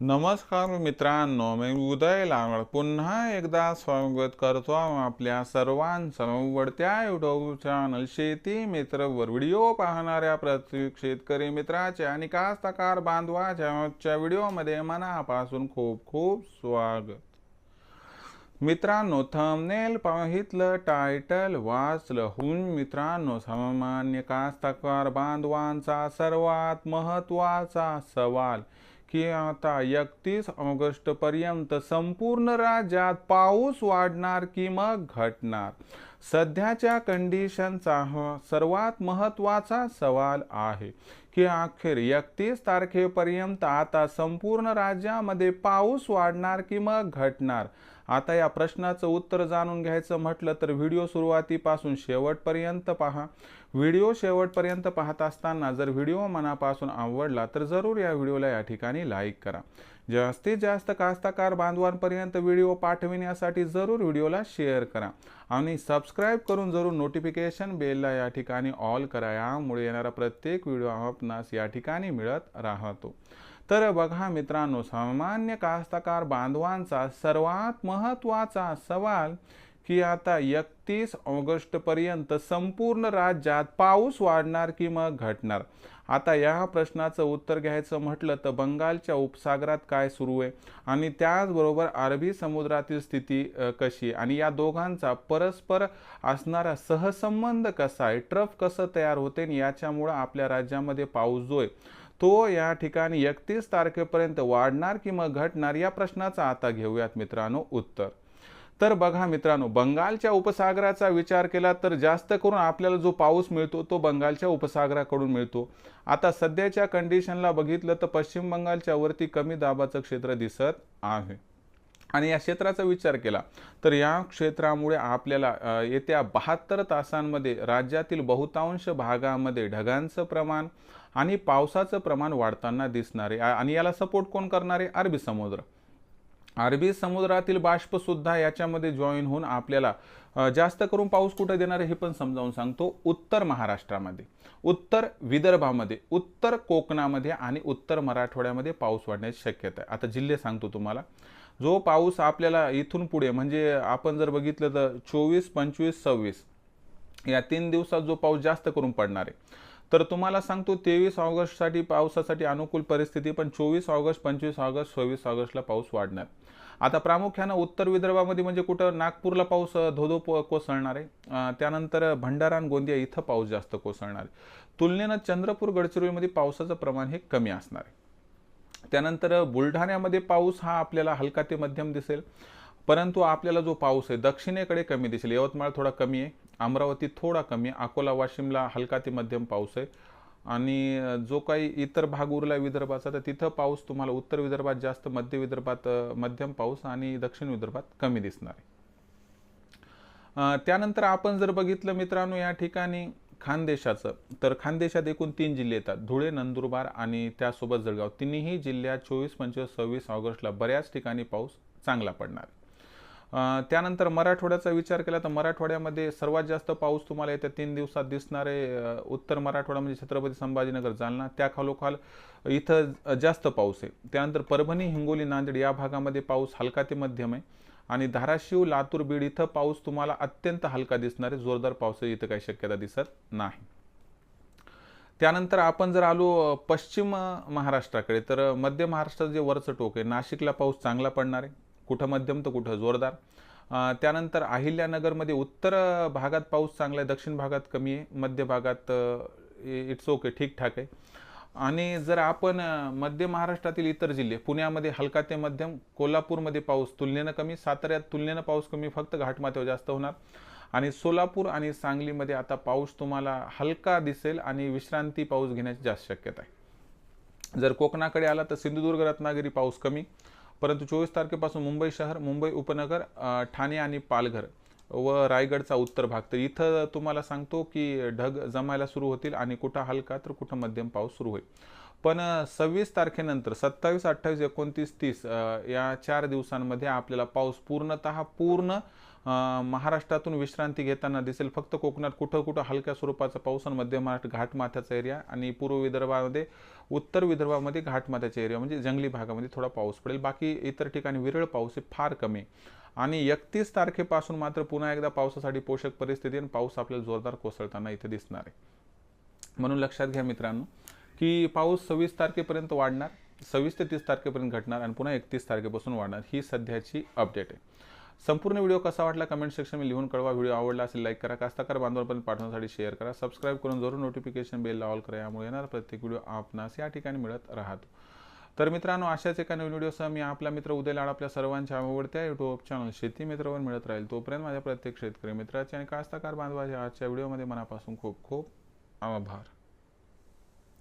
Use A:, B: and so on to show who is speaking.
A: नमस्कार मित्रांनो मी उदय लावड पुन्हा एकदा स्वागत करतो आपल्या सर्वांचं आवडत्या युट्यूब चॅनल शेती मित्रवर. व्हिडिओ पाहणाऱ्या प्रत्येक शेतकरी मित्राचे आणि कास्तकार बांधवाच्या आजच्या व्हिडिओमध्ये मनापासून खूप खूप स्वागत. मित्रांनो थंबनेल पाहितलं टायटल वाचलं. हुन मित्रांनो सामान्य कास्तकार बांधवांचा सर्वात महत्त्वाचा सवाल की आता एकतीस ऑगस्ट पर्यंत संपूर्ण राज्यात पाऊस वाढणार की मग घटणार? सध्याच्या कंडिशनचा हा सर्वात महत्त्वाचा सवाल आहे की अखेर एकतीस तारखेपर्यंत आता संपूर्ण राज्यामध्ये पाऊस वाढणार की मग घटणार? आता या प्रश्नाचं उत्तर जाणून घ्यायचं म्हटलं तर व्हिडिओ सुरुवातीपासून शेवटपर्यंत पहा. व्हिडिओ शेवटपर्यंत पाहत असताना जर व्हिडिओ मनापासून आवडला तर जरूर या व्हिडिओला या ठिकाणी लाईक करा. जास्तीत जास्त कास्तकार बांधवांपर्यंत व्हिडिओ पाठविण्यासाठी जरूर व्हिडिओला शेअर करा. आणि सबस्क्राईब करून जरूर नोटिफिकेशन बेलला या ठिकाणी ऑल करा. यामुळे येणारा प्रत्येक व्हिडिओ आपणास या ठिकाणी मिळत राहतो. तर बघा मित्रांनो सामान्य कास्तकार बांधवांचा सर्वात महत्त्वाचा सवाल की आता एकतीस ऑगस्टपर्यंत संपूर्ण राज्यात पाऊस वाढणार की मग घटणार? आता या प्रश्नाचं उत्तर घ्यायचं म्हटलं तर बंगालच्या उपसागरात काय सुरू आहे? आणि त्याचबरोबर अरबी समुद्रातील स्थिती कशी आणि या दोघांचा परस्पर असणारा सहसंबंध कसा आहे? ट्रफ कसं तयार होते? आणि याच्यामुळं आपल्या राज्यामध्ये पाऊस जो आहे तो या ठिकाणी एकतीस तारखेपर्यंत वाढणार की मग घटणार या प्रश्नाचं आता घेऊयात मित्रांनो उत्तर. तर बघा मित्रांनो बंगालच्या उपसागराचा विचार केला तर जास्त करून आपल्याला जो पाऊस मिळतो तो बंगालच्या उपसागराकडून मिळतो. आता सध्याच्या कंडिशनला बघितलं तर पश्चिम बंगालच्या वरती कमी दाबाचं क्षेत्र दिसत आहे. आणि या क्षेत्राचा विचार केला तर या क्षेत्रामुळे आपल्याला येत्या बहात्तर तासांमध्ये राज्यातील बहुतांश भागामध्ये ढगांचं प्रमाण आणि पावसाचं प्रमाण वाढताना दिसणारे. आणि याला सपोर्ट कोण करणारे? अरबी समुद्र. अरबी समुद्रातील बाष्प सुद्धा याच्यामध्ये जॉईन होऊन आपल्याला जास्त करून पाऊस कुठे देणार आहे हे पण समजावून सांगतो. उत्तर महाराष्ट्रामध्ये. उत्तर विदर्भामध्ये उत्तर कोकणामध्ये आणि उत्तर मराठवाड्यामध्ये पाऊस वाढण्याची शक्यता आहे. आता जिल्हे सांगतो तुम्हाला. जो पाऊस आपल्याला इथून पुढे म्हणजे आपण जर बघितलं तर चोवीस पंचवीस सव्वीस या तीन दिवसात जो पाऊस जास्त करून पडणार आहे. तर तुम्हाला सांगतो तेवीस ऑगस्टसाठी पावसासाठी अनुकूल परिस्थिती पण चोवीस ऑगस्ट पंचवीस ऑगस्ट सव्वीस ऑगस्टला पाऊस वाढणार. आता प्रामुख्यानं उत्तर विदर्भामध्ये म्हणजे कुठं नागपूरला पाऊस धोधो कोसळणार आहे. त्यानंतर भंडारा आणि गोंदिया इथं पाऊस जास्त कोसळणार आहे. तुलनेनं चंद्रपूर गडचिरोलीमध्ये पावसाचं प्रमाण हे कमी असणार आहे. त्यानंतर बुलढाण्यामध्ये पाऊस हा आपल्याला हलका ते मध्यम दिसेल. परंतु आपल्याला जो पाऊस आहे दक्षिणेकडे कमी दिसेल. यवतमाळ थोडा कमी आहे अमरावती थोडा कमी आहे अकोला वाशिमला हलका ते मध्यम पाऊस आहे. आणि जो काही इतर भाग उरला विदर्भाचा तर तिथं पाऊस तुम्हाला उत्तर विदर्भात जास्त मध्य विदर्भात मध्यम पाऊस आणि दक्षिण विदर्भात कमी दिसणार आहे. त्यानंतर आपण जर बघितलं मित्रांनो या ठिकाणी खानदेशाचं तर खानदेशात एकूण तीन जिल्हे येतात. धुळे नंदुरबार आणि त्यासोबत जळगाव. तिन्ही जिल्ह्यात चोवीस पंचवीस सव्वीस ऑगस्टला बऱ्याच ठिकाणी पाऊस चांगला पडणार त्यानंतर मराठवाड्याचा विचार केला तर मराठवाड्यामध्ये सर्वात जास्त पाऊस तुम्हाला येत्या तीन दिवसात दिसणारे उत्तर मराठवाडा म्हणजे छत्रपती संभाजीनगर जालना त्या खालोखाल इथं जास्त पाऊस आहे. त्यानंतर परभणी हिंगोली नांदेड या भागामध्ये पाऊस हलका ते मध्यम आहे. आणि धाराशिव लातूर बीड इथं पाऊस तुम्हाला अत्यंत हलका दिसणार आहे. जोरदार पावसाची इथं काही शक्यता दिसत नाही. त्यानंतर आपण जर आलो पश्चिम महाराष्ट्राकडे तर मध्य महाराष्ट्राचं जे वरचं टोक आहे नाशिकला पाऊस चांगला पडणार आहे. कुठं मध्यम तर कुठं जोरदार. त्यानंतर अहिल्यानगरमध्ये उत्तर भागात पाऊस चांगला आहे दक्षिण भागात कमी आहे मध्य भागात इट्स ओके ठीकठाक आहे. आणि जर आपण मध्य महाराष्ट्रातील इतर जिल्हे पुण्यामध्ये हलका ते मध्यम कोल्हापूरमध्ये पाऊस तुलनेनं कमी साताऱ्यात तुलनेनं पाऊस कमी फक्त घाटमाथ्यावर जास्त होणार. आणि सोलापूर आणि सांगलीमध्ये आता पाऊस तुम्हाला हलका दिसेल आणि विश्रांती पाऊस घेण्याची जास्त शक्यता आहे. जर कोकणाकडे आला तर सिंधुदुर्ग रत्नागिरी पाऊस कमी परंतु चोवीस तारखेपासून मुंबई शहर मुंबई उपनगर ठाणे आणि पालघर व रायगडचा उत्तर भाग. तर इथं तुम्हाला सांगतो की ढग जमायला सुरू होतील आणि कुठं हलका तर कुठं मध्यम पाऊस सुरू होईल. पण सव्वीस तारखेनंतर सत्तावीस अठ्ठावीस एकोणतीस तीस या चार दिवसांमध्ये आपल्याला पाऊस पूर्णत पूर्ण महाराष्ट्रातून विश्रांती घेताना दिसेल. फक्त कोकणात कुठं कुठं हलक्या स्वरूपाचा पाऊस आणि मध्य महाराष्ट्र घाटमाथ्याचा एरिया आणि पूर्व विदर्भामध्ये उत्तर विदर्भामध्ये घाटमाथ्याचा एरिया म्हणजे जंगली भागामध्ये थोडा पाऊस पडेल. बाकी इतर ठिकाणी विरळ पाऊस हे फार कमी. आणि एकतीस तारखेपासून मात्र पुन्हा एकदा पावसासाठी पोषक परिस्थिती आणि पाऊस आपल्याला जोरदार कोसळताना इथे दिसणार आहे. म्हणून लक्षात घ्या मित्रांनो की पाऊस सव्वीस तारखेपर्यंत वाढणार सव्वीस ते तीस तारखेपर्यंत घटणार आणि पुन्हा एकतीस तारखेपासून वाढणार ही सध्याची अपडेट आहे. संपूर्ण व्हिडिओ कसा वाटला कमेंट सेक्शन लिहून कळवा. व्हिडिओ आवडला असेल लाईक करा. कास्ताकार बांधवांपर्यंत पाठवण्यासाठी शेअर करा. सबस्क्राईब करून जरूर नोटिफिकेशन बेल ऑल करा. यामुळे येणार प्रत्येक व्हिडिओ आपणास या ठिकाणी मिळत राहतो. तर मित्रांनो अशाच एका नवीन व्हिडिओसह मी आपला मित्र उदय लाड आपल्या सर्वांच्या आवडत्या युट्यूब चॅनल शेती मित्रावर मिळत राहील. तोपर्यंत माझ्या प्रत्येक शेतकरी मित्राचे आणि कास्ताकार बांधवाच्या आजच्या व्हिडिओमध्ये मनापासून खूप खूप आभार.